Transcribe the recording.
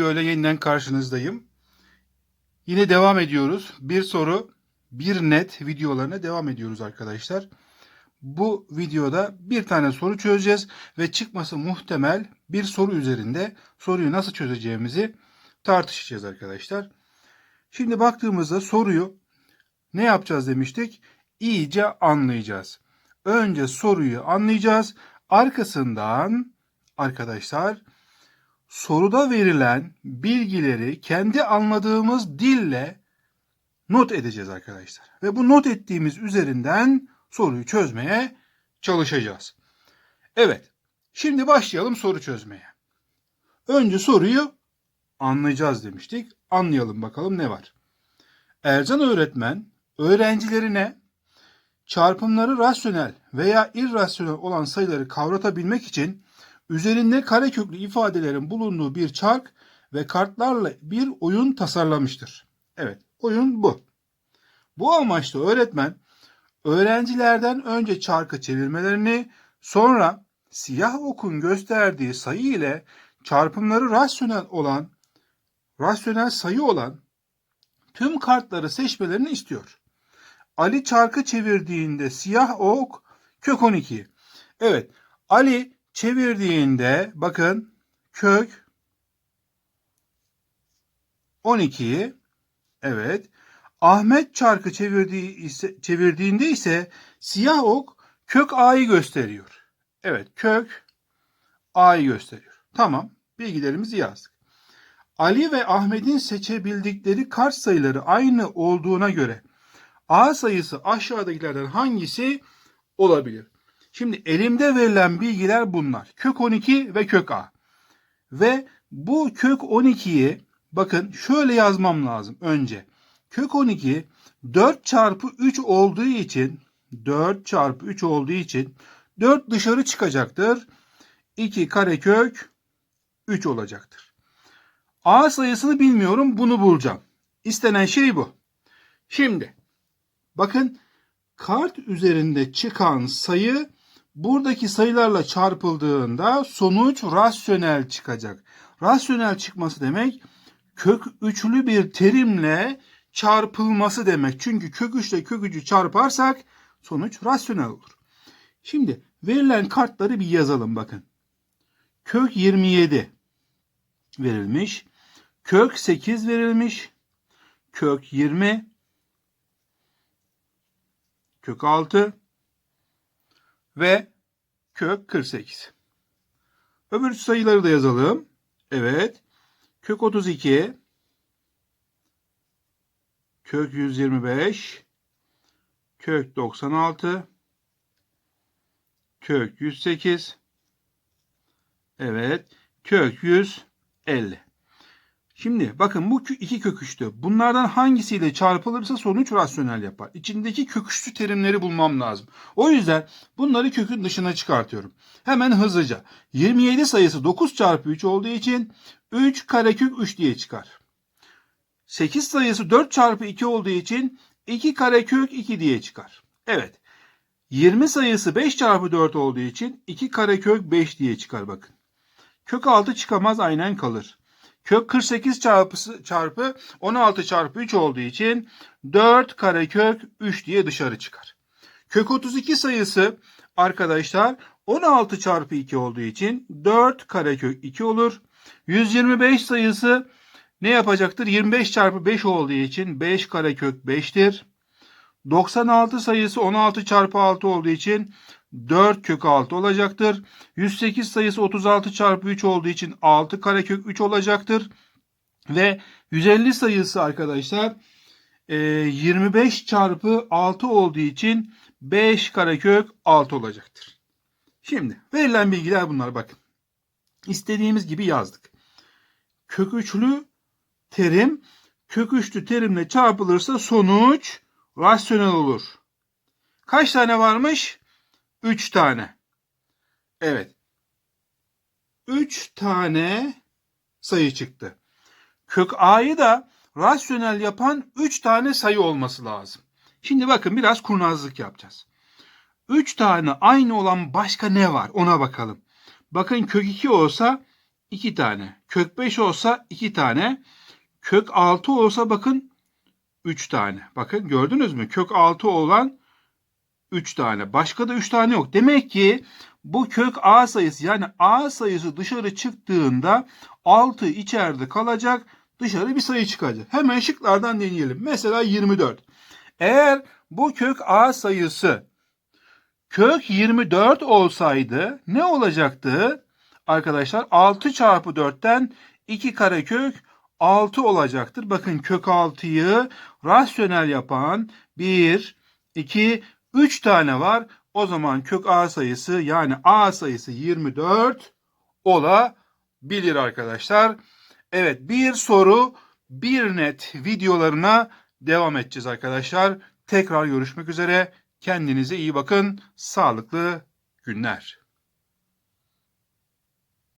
Video yeniden karşınızdayım. Yine devam ediyoruz. Bir soru, bir net videolarına devam ediyoruz arkadaşlar. Bu videoda bir tane soru çözeceğiz ve çıkması muhtemel bir soru üzerinde soruyu nasıl çözeceğimizi tartışacağız arkadaşlar. Şimdi baktığımızda soruyu ne yapacağız demiştik? İyice anlayacağız. Önce soruyu anlayacağız. Arkasından arkadaşlar soruda verilen bilgileri kendi anladığımız dille not edeceğiz arkadaşlar. Ve bu not ettiğimiz üzerinden soruyu çözmeye çalışacağız. Evet. Şimdi başlayalım soru çözmeye. Önce soruyu anlayacağız demiştik. Anlayalım bakalım ne var. Ercan öğretmen öğrencilerine çarpımları rasyonel veya irrasyonel olan sayıları kavratabilmek için üzerinde kareköklü ifadelerin bulunduğu bir çark ve kartlarla bir oyun tasarlamıştır. Evet, oyun bu. Bu amaçla öğretmen öğrencilerden önce çarkı çevirmelerini, sonra siyah okun gösterdiği sayı ile çarpımları rasyonel olan rasyonel sayı olan tüm kartları seçmelerini istiyor. Ali çarkı çevirdiğinde siyah ok kök 12. Evet, Ali çevirdiğinde bakın kök 12'yi evet Ahmet çarkı çevirdiği ise, çevirdiğinde ise siyah ok kök a'yı gösteriyor. Evet kök a'yı gösteriyor. Tamam bilgilerimizi yazdık. Ali ve Ahmet'in seçebildikleri kart sayıları aynı olduğuna göre A sayısı aşağıdakilerden hangisi olabilir? Şimdi elimde verilen bilgiler bunlar. Kök 12 ve kök A. Ve bu kök 12'yi bakın şöyle yazmam lazım önce. Kök 12 4 çarpı 3 olduğu için 4 çarpı 3 olduğu için 4 dışarı çıkacaktır. 2 karekök 3 olacaktır. A sayısını bilmiyorum bunu bulacağım. İstenen şey bu. Şimdi bakın kart üzerinde çıkan sayı buradaki sayılarla çarpıldığında sonuç rasyonel çıkacak. Rasyonel çıkması demek kök üçlü bir terimle çarpılması demek. Çünkü kök 3 ile kök 3'ü çarparsak sonuç rasyonel olur. Şimdi verilen kartları bir yazalım bakın. Kök 27 verilmiş. Kök 8 verilmiş. Kök 20. Kök 6 ve kök 48. Öbür sayıları da yazalım. Evet. Kök 32 kök 125 kök 96 kök 108 evet kök 150 Şimdi bakın bu iki köküçtü. Bunlardan hangisiyle çarpılırsa sonuç rasyonel yapar. İçindeki köküçlü terimleri bulmam lazım. O yüzden bunları kökün dışına çıkartıyorum. Hemen hızlıca. 27 sayısı 9 çarpı 3 olduğu için 3 karekök 3 diye çıkar. 8 sayısı 4 çarpı 2 olduğu için 2 karekök 2 diye çıkar. Evet. 20 sayısı 5 çarpı 4 olduğu için 2 karekök 5 diye çıkar bakın. Kök 6 çıkamaz aynen kalır. Kök 48 çarpısı, çarpı 16 çarpı 3 olduğu için 4 karekök 3 diye dışarı çıkar. Kök 32 sayısı arkadaşlar 16 çarpı 2 olduğu için 4 karekök 2 olur. 125 sayısı ne yapacaktır? 25 çarpı 5 olduğu için 5 karekök 5'tir. 96 sayısı 16 çarpı 6 olduğu için 4 kök 6 olacaktır. 108 sayısı 36 çarpı 3 olduğu için 6 karekök 3 olacaktır. Ve 150 sayısı arkadaşlar 25 çarpı 6 olduğu için 5 karekök 6 olacaktır. Şimdi verilen bilgiler bunlar bakın. İstediğimiz gibi yazdık. Kök üçlü terim kök üçlü terimle çarpılırsa sonuç rasyonel olur. Kaç tane varmış? 3 tane. Evet. 3 tane sayı çıktı. Kök a'yı da rasyonel yapan 3 tane sayı olması lazım. Şimdi bakın biraz kurnazlık yapacağız. 3 tane aynı olan başka ne var ona bakalım. Bakın kök 2 olsa 2 tane. Kök 5 olsa 2 tane. Kök 6 olsa bakın 3 tane. Bakın gördünüz mü? Kök 6 olan 3 tane. Başka da 3 tane yok. Demek ki bu kök A sayısı yani A sayısı dışarı çıktığında 6 içeride kalacak. Dışarı bir sayı çıkacak. Hemen şıklardan deneyelim. Mesela 24. Eğer bu kök A sayısı kök 24 olsaydı ne olacaktı? Arkadaşlar 6 çarpı 4'ten 2 karekök 6 olacaktır. Bakın kök 6'yı rasyonel yapan 1, 2, 3 tane var. O zaman kök A sayısı yani A sayısı 24 olabilir arkadaşlar. Evet bir soru bir net videolarına devam edeceğiz arkadaşlar. Tekrar görüşmek üzere. Kendinize iyi bakın. Sağlıklı günler.